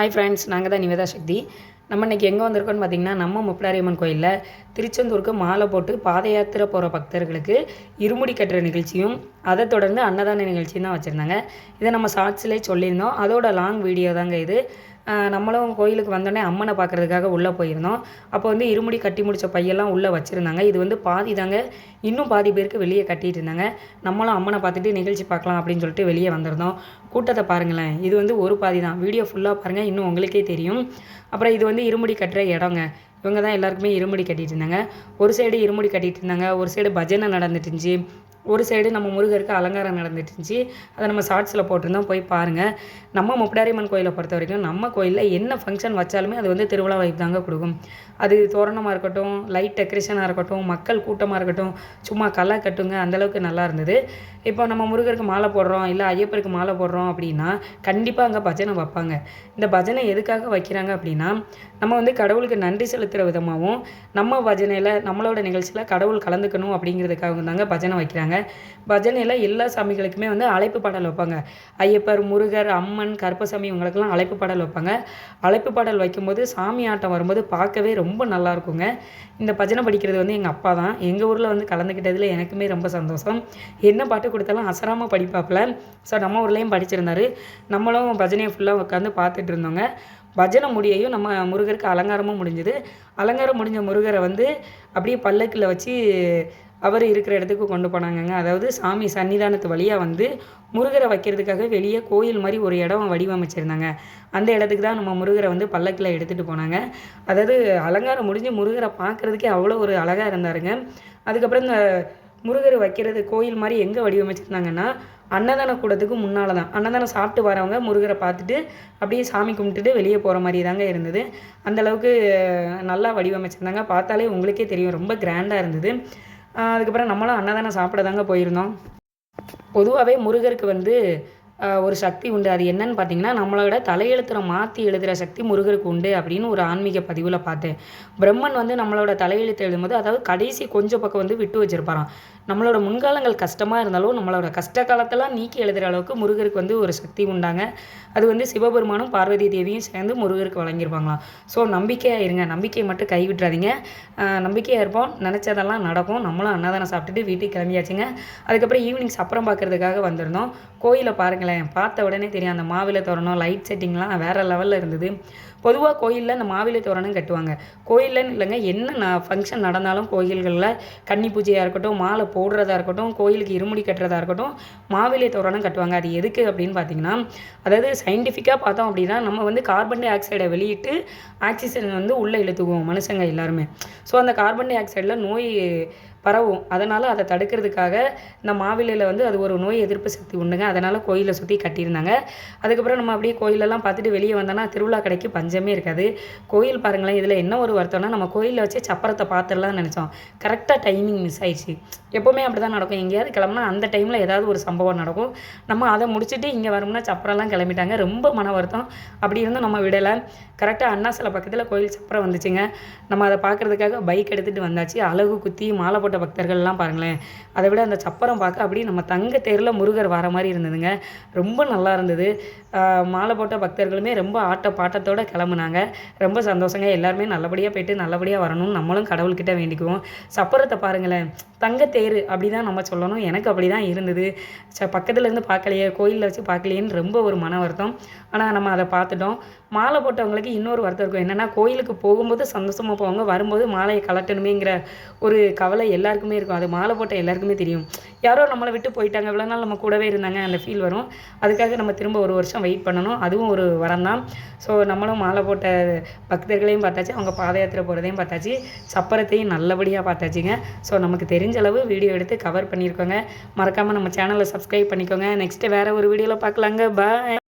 Hi friends நாங்கள் தான் நிவேதா சக்தி. நம்ம இன்றைக்கி எங்கே வந்திருக்கோம்னு பார்த்தீங்கன்னா நம்ம முப்பிளாரியம்மன் கோயிலில் திருச்செந்தூருக்கு மாலை போட்டு பாத யாத்திரை போகிற பக்தர்களுக்கு இருமுடி கட்டுற நிகழ்ச்சியும் அதை தொடர்ந்து அன்னதான நிகழ்ச்சியும் தான் வச்சுருந்தாங்க. இதை நம்ம ஷார்ட்ஸ்லேயே சொல்லியிருந்தோம். அதோட லாங் வீடியோ தாங்க இது. நம்மளும் கோயிலுக்கு வந்தோடனே அம்மனை பார்க்குறதுக்காக உள்ளே போயிருந்தோம். அப்போ வந்து இருமுடி கட்டி முடித்த பையெல்லாம் உள்ளே வச்சுருந்தாங்க. இது வந்து பாதி தாங்க இன்னும் பாதி பேருக்கு வெளியே கட்டிட்டு இருந்தாங்க. நம்மளும் அம்மனை பார்த்துட்டு நிகழ்ச்சி பார்க்கலாம் அப்படின்னு சொல்லிட்டு வெளியே வந்திருந்தோம். கூட்டத்தை பாருங்களேன் இது வந்து ஒரு பாதி தான். வீடியோ ஃபுல்லாக பாருங்கள் இன்னும் உங்களுக்கே தெரியும். அப்புறம் இது வந்து இருமுடி கட்டுற இடங்க. இவங்க தான் எல்லாருக்குமே இருமுடி கட்டிகிட்டு இருந்தாங்க. ஒரு சைடு இருமுடி கட்டிகிட்டு இருந்தாங்க ஒரு சைடு பஜனை நடந்துட்டு இருந்துச்சு. ஒரு சைடு நம்ம முருகருக்கு அலங்காரம் நடந்துட்டு இருந்துச்சு. அதை நம்ம ஷார்ட்ஸில் போட்டிருந்தோம். போய் பாருங்கள் நம்ம முப்படாரியம்மன் கோயிலை பொறுத்த வரைக்கும் நம்ம கோயிலில் என்ன ஃபங்க்ஷன் வச்சாலுமே அது வந்து திருவிழா வைப் தாங்க கொடுக்கும். அது தோரணமாக இருக்கட்டும் லைட் டெக்கரேஷனாக இருக்கட்டும் மக்கள் கூட்டமாக இருக்கட்டும் சும்மா கலா கட்டுங்க அந்தளவுக்கு நல்லா இருந்தது. இப்போ நம்ம முருகருக்கு மாலை போடுறோம் இல்லை ஐயப்பருக்கு மாலை போடுறோம் அப்படின்னா கண்டிப்பாக அங்கே பஜனை வைப்பாங்க. இந்த பஜனை எதுக்காக வைக்கிறாங்க அப்படின்னா நம்ம வந்து கடவுளுக்கு நன்றி செலுத்துகிற விதமாகவும் நம்ம பஜனையில் நம்மளோட நிகழ்ச்சியில் கடவுள் கலந்துக்கணும் அப்படிங்கிறதுக்காக தாங்க பஜனை வைக்கிறாங்க. பஜனையில் எல்லா சாமிகளுக்குமே வந்து அழைப்பு பாடல் வைப்பாங்க. ஐயப்பர் முருகர் அம்மன் கருப்பசாமி இவங்களுக்கெல்லாம் அழைப்பு பாடல் வைப்பாங்க. அழைப்பு பாடல் வைக்கும்போது சாமி ஆட்டம் வரும்போது பார்க்கவே ரொம்ப நல்லா இருக்குங்க. இந்த பஜனை படிக்கிறது வந்து எங்கள் அப்பா தான். எங்கள் ஊரில் வந்து கலந்துக்கிட்டதில் எனக்குமே ரொம்ப சந்தோஷம். என்ன பாட்டு கொடுத்தாலும் அசராமல் படிப்பாப்புல. ஸோ நம்ம ஊர்லேயும் படிச்சிருந்தாரு. நம்மளும் பஜனையை ஃபுல்லாக உட்காந்து பார்த்துட்டு இருந்தோங்க. பஜனை முடியையும் நம்ம முருகருக்கு அலங்காரமும் முடிஞ்சது. அலங்காரம் முடிஞ்ச முருகரை வந்து அப்படியே பல்லக்கில் வச்சு அவர் இருக்கிற இடத்துக்கு கொண்டு போனாங்கங்க. அதாவது சாமி சன்னிதானத்து வழியாக வந்து முருகரை வைக்கிறதுக்காக வெளியே கோயில் மாதிரி ஒரு இடம் வடிவமைச்சிருந்தாங்க. அந்த இடத்துக்கு தான் நம்ம முருகரை வந்து பல்லக்கில் எடுத்துகிட்டு போனாங்க. அதாவது அலங்காரம் முடிஞ்சு முருகரை பார்க்குறதுக்கே அவ்வளோ ஒரு அழகாக இருந்தாருங்க. அதுக்கப்புறம் இந்த முருகர் வைக்கிறது கோயில் மாதிரி எங்கே வடிவமைச்சிருந்தாங்கன்னா அன்னதான கூடத்துக்கு முன்னால் தான். அன்னதானம் சாப்பிட்டு வரவங்க முருகரை பார்த்துட்டு அப்படியே சாமி கும்பிட்டுட்டு வெளியே போகிற மாதிரி தாங்க இருந்தது. அந்தளவுக்கு நல்லா வடிவமைச்சிருந்தாங்க. பார்த்தாலே உங்களுக்கே தெரியும். ரொம்ப கிராண்டாக இருந்தது. அதுக்கப்புறம் நம்மளும் அன்னதானம் சாப்பிட தாங்க போயிருந்தோம். பொதுவாகவே முருகருக்கு வந்து ஒரு சக்தி உண்டு. அது என்னன்னு பார்த்தீங்கன்னா நம்மளோட தலையெழுத்துரை மாற்றி எழுதுகிற சக்தி முருகருக்கு உண்டு அப்படின்னு ஒரு ஆன்மீக பதிவில் பார்த்தேன். பிரம்மன் வந்து நம்மளோட தலையெழுத்து எழுதும்போது அதாவது கடைசி கொஞ்சம் பக்கம் வந்து விட்டு வச்சிருப்பாராம். நம்மளோட முன்காலங்கள் கஷ்டமாக இருந்தாலும் நம்மளோட கஷ்ட காலத்தெல்லாம் நீக்கி எழுதுகிற அளவுக்கு முருகருக்கு வந்து ஒரு சக்தி உண்டாங்க. அது வந்து சிவபெருமானும் பார்வதி தேவியும் சேர்ந்து முருகருக்கு வழங்கியிருப்பாங்களாம். ஸோ நம்பிக்கையாக இருங்க. நம்பிக்கையை மட்டும் கைவிட்டுறாதீங்க. நம்பிக்கையாக இருப்போம். நினச்சதெல்லாம் நடக்கும். நம்மளும் அன்னதானம் சாப்பிட்டுட்டு வீட்டுக்கு கிளம்பியாச்சுங்க. அதுக்கப்புறம் ஈவினிங் சப்பரம் பார்க்கறதுக்காக வந்திருந்தோம். கோயிலை பாருங்களேன். பார்த்த உடனே தெரியும் அந்த மாவிலை தோரணம் லைட் செட்டிங்லாம் வேறு லெவலில் இருந்தது. பொதுவாக கோயிலில் அந்த மாவிலை தோரணம் கட்டுவாங்க. கோயில்லன்னு இல்லைங்க என்ன நான் ஃபங்க்ஷன் நடந்தாலும் கோயில்களில் கன்னி பூஜையாக இருக்கட்டும் மாலை போடுறதா இருக்கட்டும் கோயிலுக்கு இருமுடி கட்டுறதா இருக்கட்டும் மாவிலை தோரணம் கட்டுவாங்க. அது எதுக்கு அப்படின்னு பார்த்தீங்கன்னா அதாவது சயின்டிஃபிக்காக பார்த்தோம் அப்படின்னா நம்ம வந்து கார்பன் டை ஆக்சைடை வெளியிட்டு ஆக்சிஜன் வந்து உள்ளே இழுத்துக்குவோம் மனுஷங்க எல்லாருமே. ஸோ அந்த கார்பன் டை ஆக்சைடில் நோய் பரவும். அதனால் அதை தடுக்கிறதுக்காக இந்த மாவிலையில் வந்து அது ஒரு நோய் எதிர்ப்பு சக்தி உண்டுங்க. அதனால் கோயிலை சுற்றி கட்டியிருந்தாங்க. அதுக்கப்புறம் நம்ம அப்படியே கோயிலெல்லாம் பார்த்துட்டு வெளியே வந்தோன்னா திருவிழா கடைக்கு பஞ்சமே இருக்காது. கோயில் பாருங்களேன் இதில் என்ன ஒரு வருத்தம்னா நம்ம கோயிலில் வச்சு சப்பரத்தை பார்த்துடலாம் நினச்சோம். கரெக்டாக டைமிங் மிஸ் ஆயிடுச்சு. எப்போவுமே அப்படி தான் நடக்கும். எங்கேயாவது கிளம்புனா அந்த டைமில் ஏதாவது ஒரு சம்பவம் நடக்கும். நம்ம அதை முடிச்சுட்டு இங்கே வரோம்னா சப்பரம்லாம் கிளம்பிட்டாங்க. ரொம்ப மன வருத்தம். அப்படி இருந்தும் நம்ம விடலை. கரெக்டாக அண்ணா சில பக்கத்தில் கோயில் சப்பரம் வந்துச்சுங்க. நம்ம அதை பார்க்குறதுக்காக பைக் எடுத்துகிட்டு வந்தாச்சு. அழகு குத்தி மாலை போட்டு பக்தர்கள்லாம் பாருங்களேன். அதை விட அந்த சப்பரம் பார்க்க அப்படியே நம்ம தங்க தேரில் முருகர் வர மாதிரி இருந்ததுங்க. ரொம்ப நல்லா இருந்தது. மாலை போட்ட பக்தர்களுமே ரொம்ப ஆட்ட பாட்டத்தோட கிளம்புனாங்க. ரொம்ப சந்தோஷங்க. எல்லாருமே நல்லபடியாக போயிட்டு நல்லபடியாக வரணும்னு நம்மளும் கடவுள்கிட்ட வேண்டிக்குவோம். சப்பரத்தை பாருங்களேன். தங்கத்தேர் அப்படி தான் நம்ம சொல்லணும். எனக்கு அப்படி தான் இருந்தது. ச பக்கத்தில் இருந்து பார்க்கலையே கோயிலில் வச்சு பார்க்கலையேன்னு ரொம்ப ஒரு மன வருத்தம். ஆனால் நம்ம அதை பார்த்துட்டோம். மாலை போட்டவங்களுக்கு இன்னொரு வருத்தம் இருக்கும். என்னென்னா கோயிலுக்கு போகும்போது சந்தோஷமாக போவாங்க. வரும்போது மாலையை கலட்டணுமேங்கிற ஒரு கவலை எல்லாருக்குமே இருக்கும். அது மாலை போட்ட எல்லாருக்குமே தெரியும். யாரோ நம்மளை விட்டு போயிட்டாங்க. இவ்வளோ நாள் நம்ம கூடவே இருந்தாங்க. அந்த ஃபீல் வரும். அதுக்காக நம்ம திரும்ப ஒரு வருஷம் வெயிட் பண்ணணும். அதுவும் ஒரு வரம் தான். ஸோ நம்மளும் மாலை போட்ட பக்தர்களையும் பார்த்தாச்சு. அவங்க பாத யாத்திரை போகிறதையும் பார்த்தாச்சு. சப்பரத்தையும் நல்லபடியாக பார்த்தாச்சுங்க. ஸோ நமக்கு தெரிஞ்ச அளவு வீடியோ எடுத்து கவர் பண்ணியிருக்கோங்க மறக்காமல் நம்ம சேனலை சப்ஸ்கிரைப் பண்ணிக்கோங்க. நெக்ஸ்ட்டு வேறு ஒரு வீடியோவில் பார்க்கலாங்க. பாய்